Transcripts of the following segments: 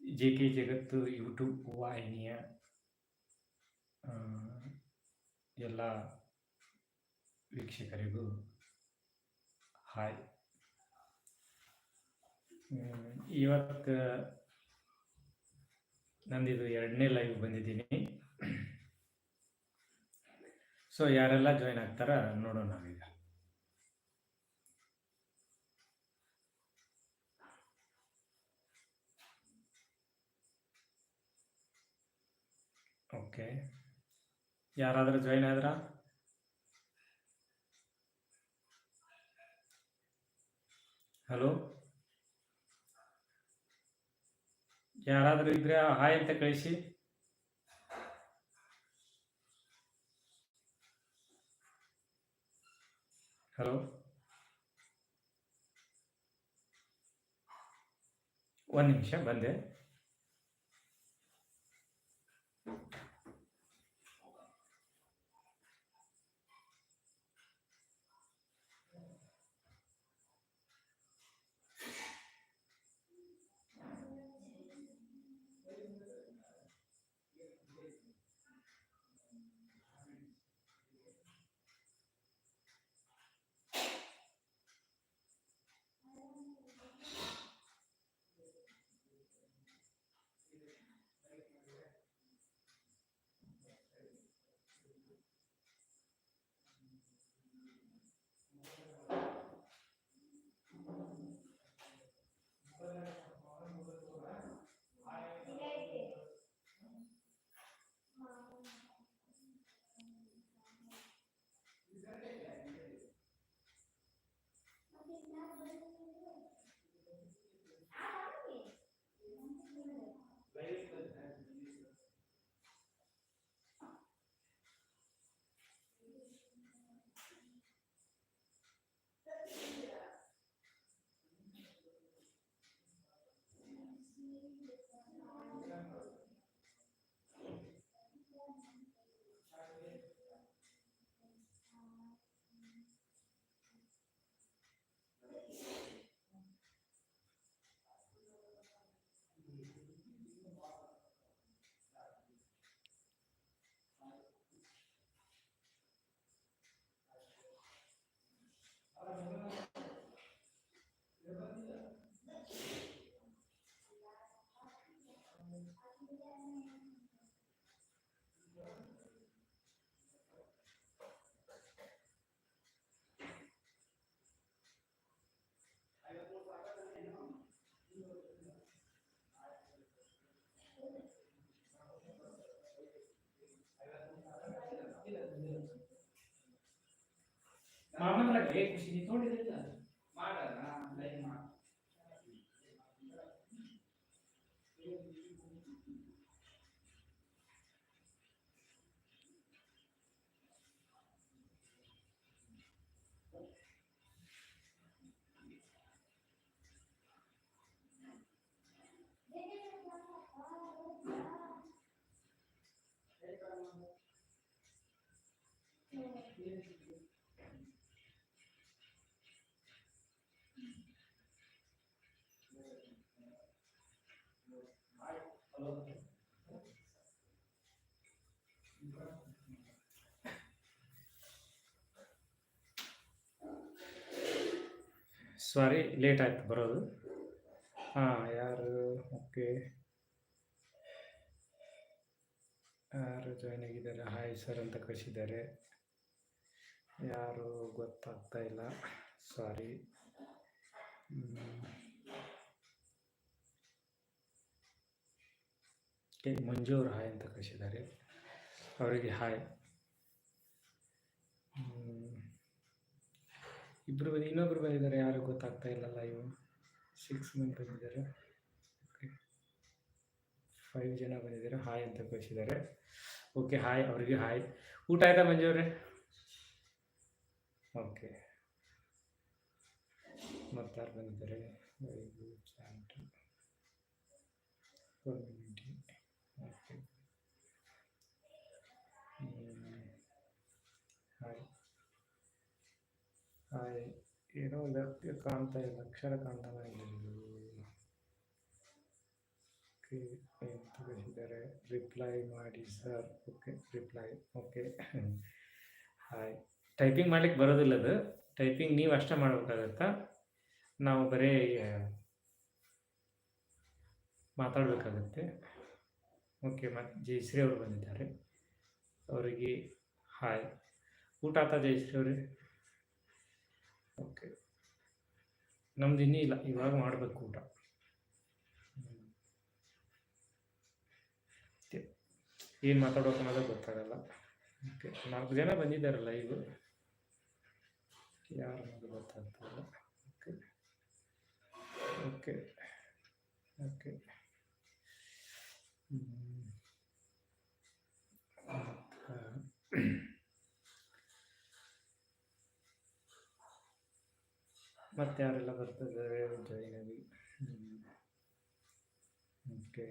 J K ಜಗತ್ತು YouTube ವಾಹಿನಿಯ ಎಲ್ಲ ವೀಕ್ಷಕರಿಗೂ ಹಾಯ್. ಇವತ್ತು, ನಂದಿದು ಎರಡನೇ ಲೈವ್ ಬಂದಿದ್ದೀನಿ. ಸೊ ಯಾರೆಲ್ಲ ಜಾಯ್ನ್ ಆಗ್ತಾರ ನೋಡೋಣ ನಾವೀಗ. ಓಕೆ ಯಾರಾದರೂ ಜಾಯ್ನ್ ಆದ್ರ? ಹಲೋ ಯಾರಾದರೂ ಇದ್ರೆ ಹಾಯ್ ಅಂತ ಕಳಿಸಿ. ಹಲೋ ಒಂದು ನಿಮಿಷ ಬಂದೆ. रे खुशी ने थोड़ी Thank you. ಸಾರಿ ಲೇಟ್ ಆಯ್ತು ಬರೋದು. ಹಾಂ, ಯಾರು? ಓಕೆ ಯಾರು ಜಾಯ್ನ್ ಆಗಿದ್ದಾರೆ? ಹಾಯ್ ಸರ್ ಅಂತ ಕಳಿಸಿದ್ದಾರೆ. ಯಾರು ಗೊತ್ತಾಗ್ತಾ ಇಲ್ಲ. ಸಾರಿ ಮಂಜು ಅವರು ಹಾಯ್ ಅಂತ ಕಳಿಸಿದ್ದಾರೆ. ಅವರಿಗೆ ಹಾಯ್. ಇಬ್ಬರು ಬಂದು, ಇನ್ನೊಬ್ರು ಬಂದಿದ್ದಾರೆ, ಯಾರು ಗೊತ್ತಾಗ್ತಾ ಇಲ್ಲಲ್ಲ ಲೈವ್ ಸಿಕ್ಸ್ ಮಂತ್ ಬಂದಿದ್ದಾರೆ. ಫೈವ್ ಜನ ಬಂದಿದ್ದಾರೆ. ಹಾಯ್ ಅಂತ ಕಳಿಸಿದ್ದಾರೆ. ಓಕೆ ಹಾಯ್ ಅವರಿಗೆ ಹಾಯ್ ಊಟ ಆಯ್ತಾ ಮಂಜು ಅವರೇ? ಓಕೆ ಮತ್ತಾರು ಬಂದಿದ್ದಾರೆ ಓಕೆ ಹಾಯ್ ಹಾಯ್ ಏನೋ ವ್ಯಕ್ತಿ ಕಾಣ್ತಾ ಇಲ್ಲ, ಅಕ್ಷರ ಕಾಣ್ತಾನೆ ಏನು ರಿಪ್ಲೈ ಮಾಡಿ sir okay reply okay hi typing ಮಾಡ್ಲಿಕ್ಕೆ ಬರೋದಿಲ್ಲ ಅದು. ಟೈಪಿಂಗ್ ನೀವು ಅಷ್ಟೇ ಮಾಡ್ಬೇಕಾಗತ್ತಾ? ನಾವು ಬರೀ ಮಾತಾಡಬೇಕಾಗತ್ತೆ. ಓಕೆ ಮತ್ತು ಜಯಶ್ರೀ ಅವರು ಬಂದಿದ್ದಾರೆ. ಅವರಿಗೆ ಹಾಯ್ ಊಟ ಆತ ಜಯಶ್ರೀ ಅವ್ರಿ? ಓಕೆ ನಮ್ದು ಇನ್ನೂ ಇಲ್ಲ, ಇವಾಗ ಮಾಡಬೇಕು ಊಟ. ಏನು ಮಾತಾಡೋಕೆ ಅನ್ನೋದು ಗೊತ್ತಾಗಲ್ಲ. ಓಕೆ ನಾಲ್ಕು ಜನ ಬಂದಿದ್ದಾರೆ ಲೈವ್ ಯಾರು ಅನ್ನೋದು ಗೊತ್ತಾಗ್ತಿಲ್ಲ ಓಕೆ ಓಕೆ ಓಕೆ ಮತ್ತೆ ಯಾರೆಲ್ಲ ಬರ್ತಿದ್ದಾರೆ ಜಾಯಿನ್ ಓಕೆ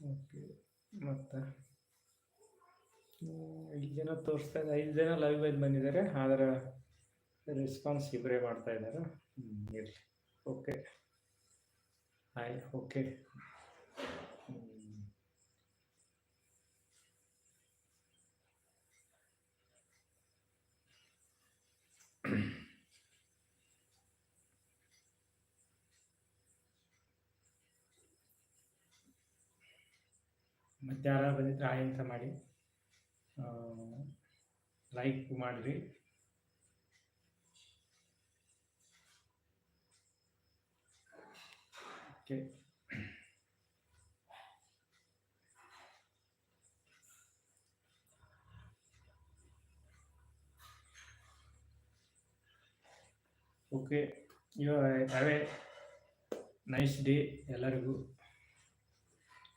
ಓಕೆ ಮತ್ತೆ? ಐದು ಜನ ತೋರಿಸ್ತಾ ಐದು ಜನ ಲೈವ್ ಬಂದು ಬಂದಿದ್ದಾರೆ. ಆದರೆ ರೆಸ್ಪಾನ್ಸ್ ಇಬ್ಬರೇ ಮಾಡ್ತಾ ಇದ್ದಾರೆ. ಇರಲಿ. ಓಕೆ ಹಾಯ್ ಓಕೆ ಮತ್ತು ಯಾರು ಬಂದಿದ್ದರೆ ಹಾಯ್ ಅಂತ ಮಾಡಿ ಲೈಕ್ ಮಾಡಿರಿ. Okay okay have a nice day ಎಲ್ಲರಿಗೂ.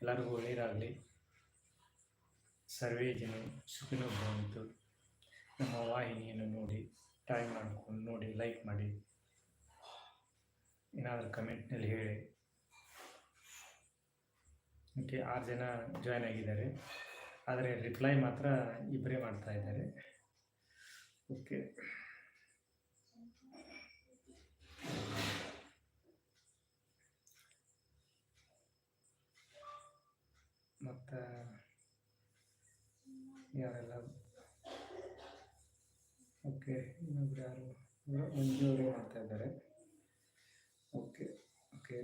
ಎಲ್ಲರಿಗೂ ಒಳ್ಳೆಯದಾಗಲಿ. ಸರ್ವೇ ಜನ ಸುಖಿನೋ ಬಂತು ನಮ್ಮ ವಾಹಿನಿಯನ್ನು ನೋಡಿ ಟೈಮ್ ಮಾಡ್ಕೊಂಡು ನೋಡಿ ಲೈಕ್ ಮಾಡಿ. ಏನಾದರೂ ಕಮೆಂಟ್ನಲ್ಲಿ ಹೇಳಿ. ಓಕೆ ಆರು ಜನ ಜಾಯ್ನ್ ಆಗಿದ್ದಾರೆ. ಆದರೆ ರಿಪ್ಲೈ ಮಾತ್ರ ಇಬ್ಬರೇ ಮಾಡ್ತಾ ಇದ್ದಾರೆ. ಓಕೆ ಮತ್ತು ಯಾರೆಲ್ಲ ಓಕೆ ಇನ್ನೊಬ್ರು ಯಾರು ಇವ್ರು ಮಂಜು ಅವರು ಮಾಡ್ತಾ ಇದ್ದಾರೆ ಓಕೆ ಓಕೆ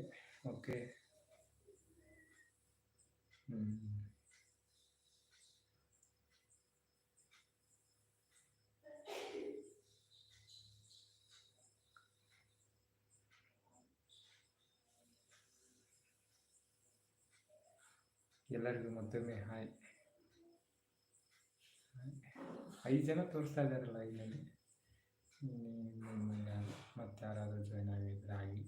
ಓಕೆ ಹ್ಞೂ ಎಲ್ಲರಿಗೂ ಮತ್ತೊಮ್ಮೆ ಹಾಯ್ ಐದು ಜನ ತೋರಿಸ್ತಾ ಇದ್ದಾರಲ್ಲ ಇಲ್ಲಿ ಮತ್ತೆ ಯಾರಾದರೂ ಜಾಯ್ನ್ ಆಗಿದ್ರೆ ಆಗಿ.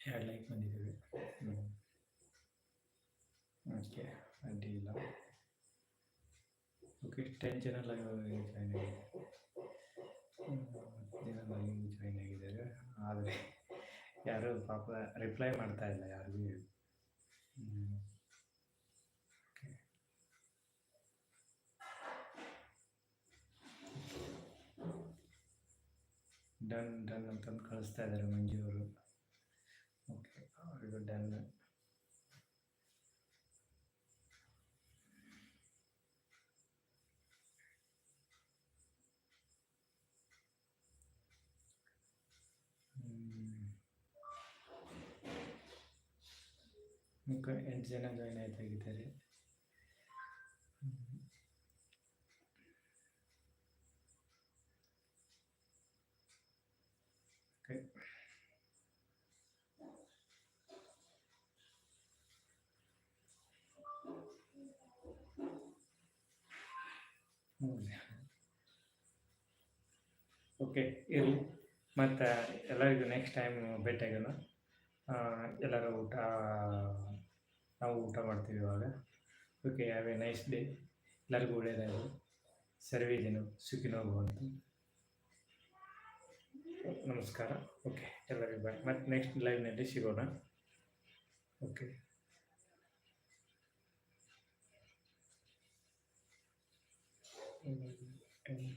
ಎರಡು ಲೈಕ್ ಬಂದಿದ್ದೀವಿ. ಓಕೆ, ಅಡ್ಡಿ ಇಲ್ಲ. ಓಕೆ ಟೆನ್ ಜನ ಲೈವ್ ಜಾಯ್ನ್ ಆಗಿದ್ದಾರೆ ಜಾಯ್ನ್ ಆಗಿದ್ದಾರೆ. ಆದರೆ ಯಾರು ಪಾಪ ರಿಪ್ಲೈ ಮಾಡ್ತಾ ಇಲ್ಲ ಯಾರಿಗೂ. ಡನ್ ಡನ್ ಅಂತಂದು ಕಳಿಸ್ತಾ ಇದ್ದಾರೆ ಮಂಜು ಅವರು. ಓಕೆ ಇದು ಡನ್. ಎಂಟು ಜನ ಜಾಯ್ನ್ ಆಯ್ತಾಗಿದ್ದಾರೆ ಓಕೆ ಇರಲಿ. ಮತ್ತು ಎಲ್ಲರಿಗೂ ನೆಕ್ಸ್ಟ್ ಟೈಮ್ ಭೇಟಿಯಾಗೋಣ ಎಲ್ಲರೂ ಊಟ, ನಾವು ಊಟ ಮಾಡ್ತೀವಿ ಇವಾಗ. Okay have a nice day ಎಲ್ಲರಿಗೂ ಒಳ್ಳೆಯದಾಗಲಿ ಸರ್ವೇ ದಿನ ಸುಖಿನೋ ಭವಂತು. ನಮಸ್ಕಾರ. ಓಕೆ ಎಲ್ಲರಿಗೂ ಬಾಯ್ ಮತ್ತು ನೆಕ್ಸ್ಟ್ ಲೈವ್ನಲ್ಲಿ ಸಿಗೋಣ. Okay and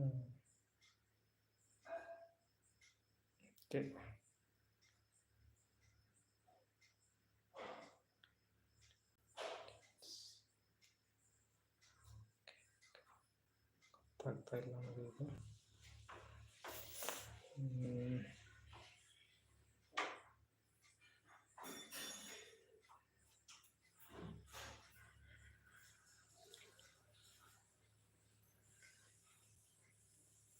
hmm. ಓಕೆ ಗೊತ್ತಾಗ್ತಾ ಇಲ್ಲ ನನಗೆ ಇದು ಹ್ಮ್. ಏನು ಗೊತ್ತಾಗ್ತಾ ಇಲ್ಲ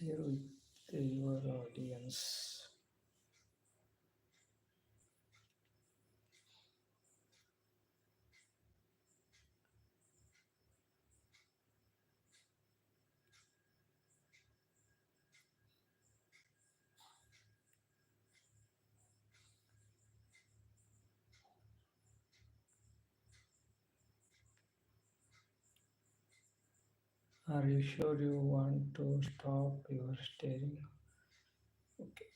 share with your audience. Are you sure you want to stop your staring? Okay.